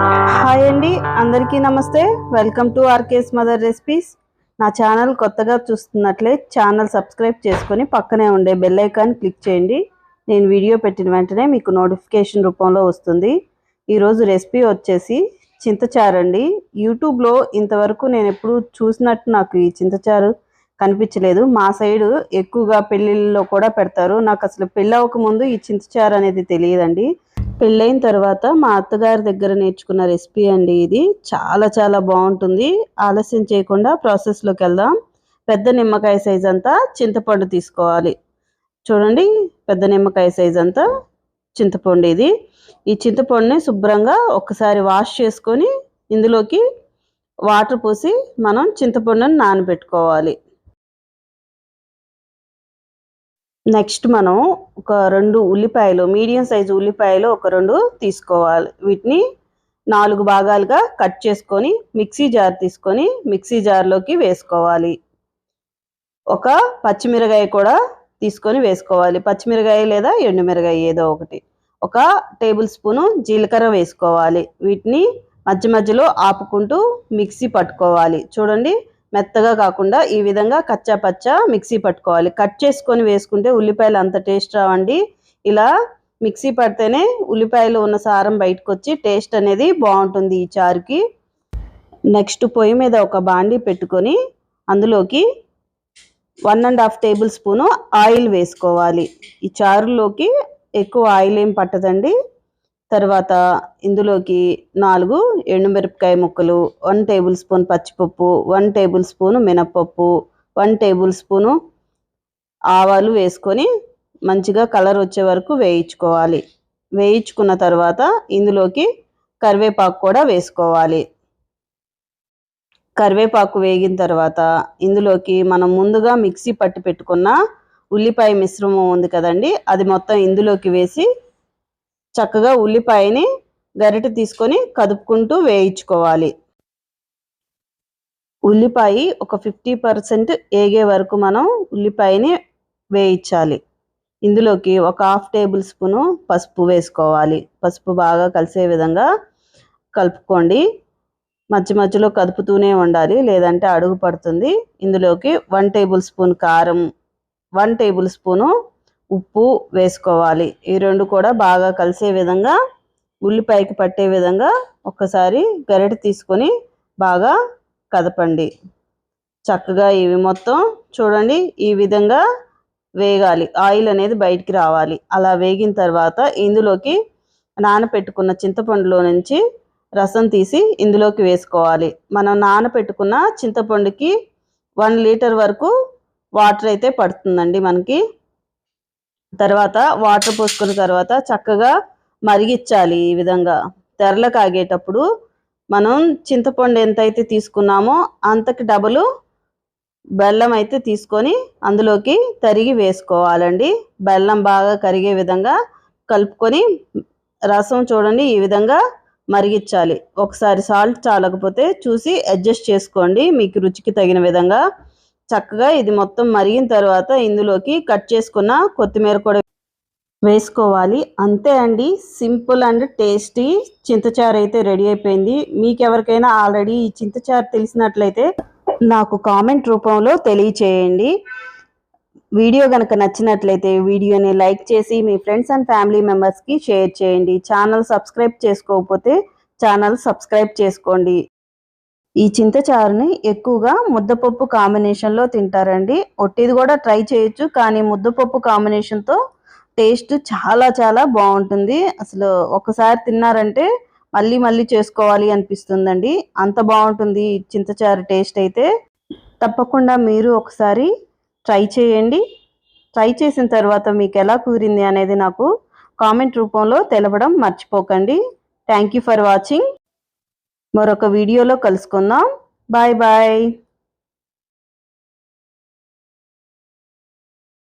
Hi అండి అందరికీ నమస్తే. Welcome to RK's mother recipes నా ఛానల్ కొత్తగా చూస్తున్నట్లే ఛానల్ సబ్స్క్రైబ్ చేసుకొని పక్కనే ఉండే బెల్ ఐకాన్ క్లిక్ చేయండి. నేను వీడియో పెట్టిన వెంటనే మీకు నోటిఫికేషన్ రూపంలో వస్తుంది. ఈరోజు రెసిపీ వచ్చేసి చింతచారండి యూట్యూబ్లో ఇంతవరకు నేను ఎప్పుడు చూసినట్టు నాకు ఈ చింతచారు కనిపించలేదు. మా సైడు ఎక్కువగా పెళ్ళిళ్ళలో కూడా పెడతారు. నాకు అసలు పెళ్ళి అవ్వకముందు ఈ చింతచారు అనేది తెలియదండి. పెళ్ళైన తర్వాత మా అత్తగారి దగ్గర నేర్చుకున్న రెసిపీ అండి ఇది. చాలా చాలా బాగుంటుంది. ఆలస్యం చేయకుండా ప్రాసెస్లోకి వెళ్దాం. పెద్ద నిమ్మకాయ సైజ్ అంతా చింతపండు తీసుకోవాలి. చూడండి పెద్ద నిమ్మకాయ సైజ్ అంతా చింతపండు ఇది. ఈ చింతపండుని శుభ్రంగా ఒక్కసారి వాష్ చేసుకొని ఇందులోకి వాటర్ పోసి మనం చింతపండుని నానబెట్టుకోవాలి. నెక్స్ట్ మనం ఒక రెండు ఉల్లిపాయలు మీడియం సైజు ఉల్లిపాయలు ఒక రెండు తీసుకోవాలి. వీటిని నాలుగు భాగాలుగా కట్ చేసుకొని మిక్సీ జార్ తీసుకొని మిక్సీ జార్లోకి వేసుకోవాలి. ఒక పచ్చిమిరకాయ కూడా తీసుకొని వేసుకోవాలి. పచ్చిమిరకాయ లేదా ఎండుమిరకాయ ఏదో ఒకటి. ఒక టేబుల్ స్పూను జీలకర్ర వేసుకోవాలి. వీటిని మధ్య మధ్యలో ఆపుకుంటూ మిక్సీ పట్టుకోవాలి. చూడండి మెత్తగా కాకుండా ఈ విధంగా కచ్చా పచ్చా మిక్సీ పట్టుకోవాలి. కట్ చేసుకొని వేసుకుంటే ఉల్లిపాయలు అంత టేస్ట్ రావండి. ఇలా మిక్సీ పడితేనే ఉల్లిపాయలు ఉన్న సారం బయటకు వచ్చి టేస్ట్ అనేది బాగుంటుంది ఈ చారుకి. నెక్స్ట్ పొయ్యి మీద ఒక బాండీ పెట్టుకొని అందులోకి one and half tablespoon oil వేసుకోవాలి. ఈ చారులోకి ఎక్కువ ఆయిల్ ఏం పట్టదండి. తర్వాత ఇందులోకి నాలుగు ఎండుమిరపకాయ ముక్కలు వన్ టేబుల్ స్పూన్ పచ్చిపప్పు వన్ టేబుల్ స్పూన్ మినప్పప్పు వన్ టేబుల్ స్పూను ఆవాలు వేసుకొని మంచిగా కలర్ వచ్చే వరకు వేయించుకోవాలి. వేయించుకున్న తర్వాత ఇందులోకి కరివేపాకు కూడా వేసుకోవాలి. కరివేపాకు వేగిన తర్వాత ఇందులోకి మనం ముందుగా మిక్సీ పట్టి పెట్టుకున్న ఉల్లిపాయ మిశ్రమం ఉంది కదండి అది మొత్తం ఇందులోకి వేసి చక్కగా ఉల్లిపాయని గరిటె తీసుకొని కదుపుకుంటూ వేయించుకోవాలి. ఉల్లిపాయ ఒక ఫిఫ్టీ పర్సెంట్ ఏగే వరకు మనం ఉల్లిపాయని వేయించాలి. ఇందులోకి ఒక హాఫ్ టేబుల్ స్పూను పసుపు వేసుకోవాలి. పసుపు బాగా కలిసే విధంగా కలుపుకోండి. మధ్య మధ్యలో కదుపుతూనే ఉండాలి లేదంటే అడుగు పడుతుంది. ఇందులోకి వన్ టేబుల్ స్పూన్ కారం వన్ టేబుల్ స్పూను ఉప్పు వేసుకోవాలి. ఈ రెండు కూడా బాగా కలిసే విధంగా ఉల్లిపాయకి పట్టే విధంగా ఒక్కసారి గరిటె తీసుకొని బాగా కదపండి. చక్కగా ఇవి మొత్తం చూడండి ఈ విధంగా వేగాలి. ఆయిల్ అనేది బయటికి రావాలి. అలా వేగిన తర్వాత ఇందులోకి నానపెట్టుకున్న చింతపండులో నుంచి రసం తీసి ఇందులోకి వేసుకోవాలి. మనం నానపెట్టుకున్న చింతపండుకి వన్ లీటర్ వరకు వాటర్ అయితే పడుతుందండి మనకి. తర్వాత వాటర్ పోసుకున్న తర్వాత చక్కగా మరిగించాలి ఈ విధంగా. తెరలు కాగేటప్పుడు మనం చింతపండు ఎంతైతే తీసుకున్నామో అంతకి డబులు బెల్లం అయితే తీసుకొని అందులోకి తరిగి వేసుకోవాలండి. బెల్లం బాగా కరిగే విధంగా కలుపుకొని రసం చూడండి ఈ విధంగా మరిగించాలి ఒకసారి సాల్ట్ చాలకపోతే చూసి అడ్జస్ట్ చేసుకోండి. మీకు రుచికి తగిన విధంగా చక్కగా ఇది మొత్తం మరిగిన తర్వాత ఇందులోకి కట్ చేసుకున్న కొత్తిమీర కూడా వేసుకోవాలి. అంతే అండి. సింపుల్ అండ్ టేస్టీ చింతచారు అయితే రెడీ అయిపోయింది. మీకు ఎవరికైనా ఆల్రెడీ ఈ చింతచారు తెలిసినట్లయితే నాకు కామెంట్ రూపంలో తెలియచేయండి. వీడియో కనుక నచ్చినట్లయితే వీడియోని లైక్ చేసి మీ ఫ్రెండ్స్ అండ్ ఫ్యామిలీ మెంబర్స్కి షేర్ చేయండి. ఛానల్ సబ్స్క్రైబ్ చేసుకోకపోతే ఛానల్ సబ్స్క్రైబ్ చేసుకోండి. ఈ చింతచారుని ఎక్కువగా ముద్దపప్పు కాంబినేషన్లో తింటారండి. ఒట్టిది కూడా ట్రై చేయొచ్చు కానీ ముద్దపప్పు కాంబినేషన్తో టేస్ట్ చాలా చాలా బాగుంటుంది. అసలు ఒకసారి తిన్నారంటే మళ్ళీ మళ్ళీ చేసుకోవాలి అనిపిస్తుందండి. అంత బాగుంటుంది ఈ చింతచారు టేస్ట్ అయితే. తప్పకుండా మీరు ఒకసారి ట్రై చేయండి. ట్రై చేసిన తర్వాత మీకు ఎలా కుదిరింది అనేది నాకు కామెంట్ రూపంలో తెలపడం మర్చిపోకండి. థ్యాంక్ యూ ఫర్ వాచింగ్ మరొక వీడియోలో కలుసుకుందాం. Bye bye.